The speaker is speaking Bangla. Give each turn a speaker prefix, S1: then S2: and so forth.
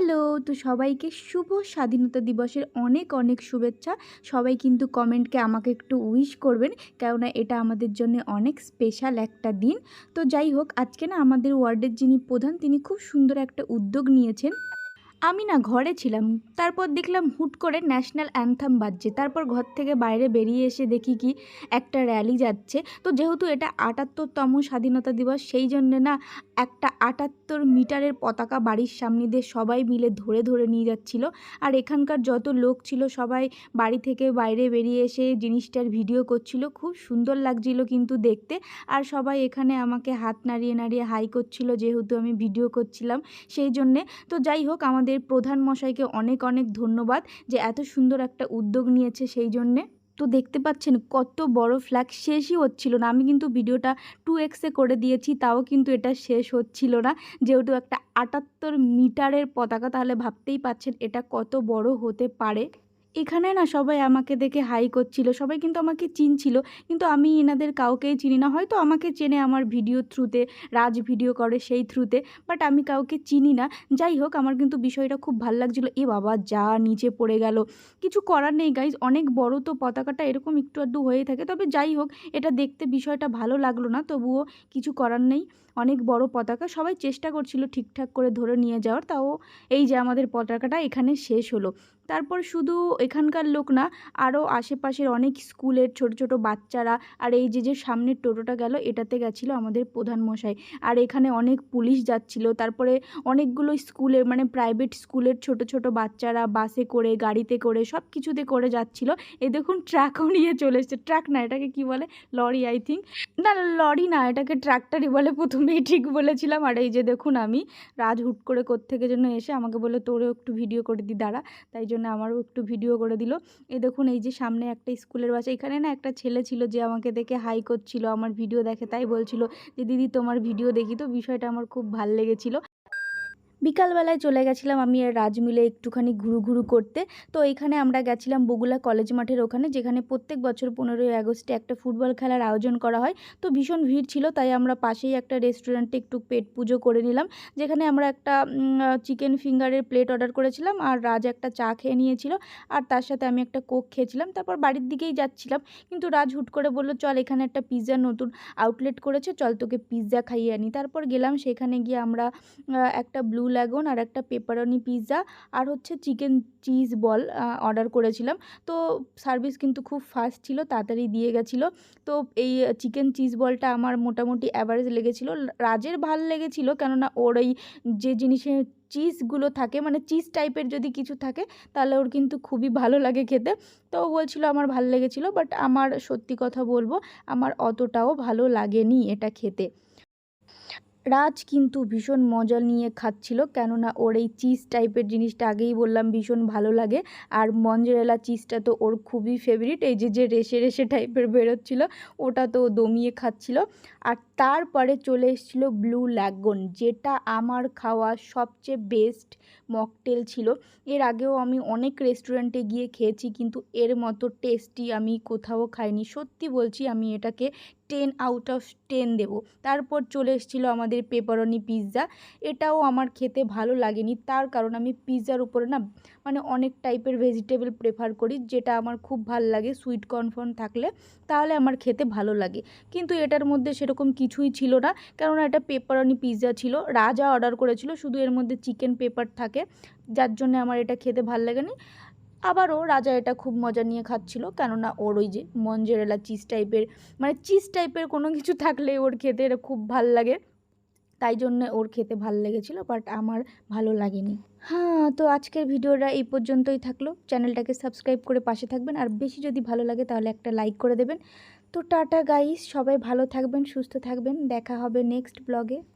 S1: হ্যালো, তো সবাইকে শুভ স্বাধীনতা দিবসের অনেক অনেক শুভেচ্ছা। সবাই কিন্তু কমেন্টকে আমাকে একটু উইশ করবেন, কেননা এটা আমাদের জন্য অনেক স্পেশাল একটা দিন। তো যাই হোক, আজকে না আমাদের ওয়ার্ডের যিনি প্রধান, তিনি খুব সুন্দর একটা উদ্যোগ নিয়েছেন। আমি না ঘরে ছিলাম, তারপর দেখলাম হুট করে ন্যাশনাল অ্যান্থাম বাজছে। তারপর ঘর থেকে বাইরে বেরিয়ে এসে দেখি কি একটা র্যালি যাচ্ছে। তো যেহেতু এটা আটাত্তরতম স্বাধীনতা দিবস, সেই জন্যে না একটা আটাত্তর মিটারের পতাকা বাড়ির সামনে দিয়ে সবাই মিলে ধরে ধরে নিয়ে যাচ্ছিল। আর এখানকার যত লোক ছিল, সবাই বাড়ি থেকে বাইরে বেরিয়ে এসে জিনিসটার ভিডিও করছিল। খুব সুন্দর লাগছিল কিন্তু দেখতে। আর সবাই এখানে আমাকে হাত নাড়িয়ে নাড়িয়ে হাই করছিল, যেহেতু আমি ভিডিও করছিলাম সেই জন্যে। তো যাই হোক, আমাদের প্রধান মশাইকে অনেক অনেক ধন্যবাদ যে এত সুন্দর একটা উদ্যোগ নিয়েছে সেই জন্যে। তো দেখতে পাচ্ছেন কত বড় ফ্ল্যাগ শেষই হচ্ছিল না। আমি কিন্তু ভিডিওটা টু এক্সে করে দিয়েছি, তাও কিন্তু এটা শেষ হচ্ছিল না। যেহেতু একটা আটাত্তর মিটারের পতাকা, তাহলে ভাবতেই পাচ্ছেন এটা কত বড় হতে পারে। এখানে না সবাই আমাকে দেখে হাই করছিল, সবাই কিন্তু আমাকে চিনছিল, কিন্তু আমি এনাদের কাউকেই চিনি না। হয়তো আমাকে চেনে আমার ভিডিও থ্রুতে, রাজ ভিডিও করে সেই থ্রুতে, বাট আমি কাউকে চিনি না। যাই হোক, আমার কিন্তু বিষয়টা খুব ভালো লাগছিল। এ বাবা, যা নিচে পড়ে গেল। কিছু করার নেই গাইজ অনেক বড় তো পতাকাটা এরকম একটু আধটু হয়ে থাকে। তবে যাই হোক, এটা দেখতে বিষয়টা ভালো লাগল না, তবুও কিছু করার নেই। অনেক বড় পতাকা, সবাই চেষ্টা করছিল ঠিকঠাক করে ধরে নিয়ে যাওয়ার, তাও এই যে আমাদের পতাকাটা এখানে শেষ হলো। তারপর শুধু এখানকার লোক না আরও আশেপাশের অনেক স্কুলের ছোট ছোট বাচ্চারা, আর এই যে যে সামনের টোটোটা গেল, এটাতে গেছিল আমাদের প্রধান মশাই। আর এখানে অনেক পুলিশ যাচ্ছিল, তারপরে অনেকগুলো স্কুলের মানে প্রাইভেট স্কুলের ছোট ছোট বাচ্চারা বাসে করে, গাড়িতে করে সব কিছুতে করে যাচ্ছিল। এ দেখুন ট্রাকও নিয়ে চলে এসছে। ট্রাক না, এটাকে কি বলে? লরি আই থিঙ্ক না লরি না, এটাকে ট্রাক্টরই বলে প্রথমেই ঠিক বলেছিলাম। আর এই যে দেখুন আমি, রাজ হুট করে কোত্থেকে যেন এসে আমাকে বলে তোরও একটু ভিডিও করে দি, দাঁড়া। তাই জন্য আমারও একটু ভিডিও করে দিল। এই দেখুন, এই যে সামনে একটা স্কুলের বাসা, এখানে না একটা ছেলে ছিল যে আমাকে দেখে হাই করছিল, আমার ভিডিও দেখে তাই বলছিল যে, দিদি, তোমার ভিডিও দেখি তো, বিষয়টা আমার খুব ভালো লেগেছিলো। বিকালবেলায় চলে গেছিলাম আমি আর রাজ মিলে একটুখানি ঘুরু ঘুরু করতে। তো এখানে আমরা গেছিলাম বগুলা কলেজ মাঠের ওখানে, যেখানে প্রত্যেক বছর পনেরোই আগস্টে একটা ফুটবল খেলার আয়োজন করা হয়। তো ভীষণ ভিড় ছিল, তাই আমরা পাশেই একটা রেস্টুরেন্টে একটু পেট পুজো করে নিলাম। যেখানে আমরা একটা চিকেন ফিঙ্গারের প্লেট অর্ডার করেছিলাম আর রাজ একটা চা খেয়ে নিয়েছিল আর তার সাথে আমি একটা কোক খেয়েছিলাম। তারপর বাড়ির দিকেই যাচ্ছিলাম, কিন্তু রাজ হুট করে বলল, চল এখানে একটা পিৎজা নতুন আউটলেট করেছে, চল তোকে পিৎজা খাইয়ে আনি। তারপর গেলাম, সেখানে গিয়ে আমরা একটা ব্লু ল্যাগন আর একটা পেপারনি পিৎজা আর হচ্ছে চিকেন চিজ বল অর্ডার করেছিলাম। তো সার্ভিস কিন্তু খুব ফাস্ট ছিল, তাড়াতাড়ি দিয়ে গেছিল। তো এই চিকেন চিজ বলটা আমার মোটামুটি অ্যাভারেজ লেগেছিলো। রাজের ভালো লেগেছিলো, কেননা ওর ওই যে জিনিসে চিজগুলো থাকে মানে চিজ টাইপের যদি কিছু থাকে, তাহলে ওর কিন্তু খুবই ভালো লাগে খেতে। তো ও বলছিলো আমার ভালো লেগেছিলো বাট আমার সত্যি কথা বলব, আমার অতটাও ভালো লাগেনি এটা খেতে। রাজ কিন্তু ভীষণ মজা নিয়ে খাচ্ছিল, কেননা ওর এই চিজ টাইপের জিনিসটা আগেই বললাম ভীষণ ভালো লাগে। আর মঞ্জেরেলা চিজটা তো ওর খুবই ফেভারিট এই যে যে রেসে রেসে টাইপের বেরোচ্ছিল, ওটা তো দমিয়ে খাচ্ছিল। আর তারপরে চলে এসেছিল ব্লু ল্যাগন যেটা আমার খাওয়া সবচেয়ে বেস্ট মকটেল ছিল। এর আগেও আমি অনেক রেস্টুরেন্টে গিয়ে খেয়েছি, কিন্তু এর মতো টেস্টি আমি কোথাও খাইনি। সত্যি বলছি, আমি এটাকে টেন আউট অফ টেন দেবো। তারপর চলে এসেছিল আমাদের পেপারনি পিৎজা এটাও আমার খেতে ভালো লাগেনি। তার কারণ আমি পিৎজার উপরে না মানে অনেক টাইপের ভেজিটেবল প্রেফার করি, যেটা আমার খুব ভালো লাগে সুইট কর্নফর্ন থাকলে তাহলে আমার খেতে ভালো লাগে। কিন্তু এটার মধ্যে সেরকম কিছুই ছিল না, কেননা এটা পেপারনি পিৎজা ছিল। রাজা অর্ডার করেছিল, শুধু এর মধ্যে চিকেন পেপার থাকে। যার জন্য আমার এটা খেতে ভালো লাগেনি। আবারও রাজা এটা খুব মজা নিয়ে খাচ্ছিল। কেননা ওর ওই যে মঞ্জেরেলা চিজ টাইপের মানে চিজ টাইপের কোনো কিছু থাকলে ওর খেতে এটা খুব ভালো লাগে। তাই জন্য ওর খেতে ভালো লেগেছিলো বাট আমার ভালো লাগেনি। হ্যাঁ তো আজকের ভিডিওটা এই পর্যন্তই থাকল। চ্যানেলটাকে সাবস্ক্রাইব করে পাশে থাকবেন, আর বেশি যদি ভালো লাগে তাহলে একটা লাইক করে দেবেন। তো টাটা গাইস সবাই ভালো থাকবেন, সুস্থ থাকবেন। দেখা হবে নেক্সট ব্লগে।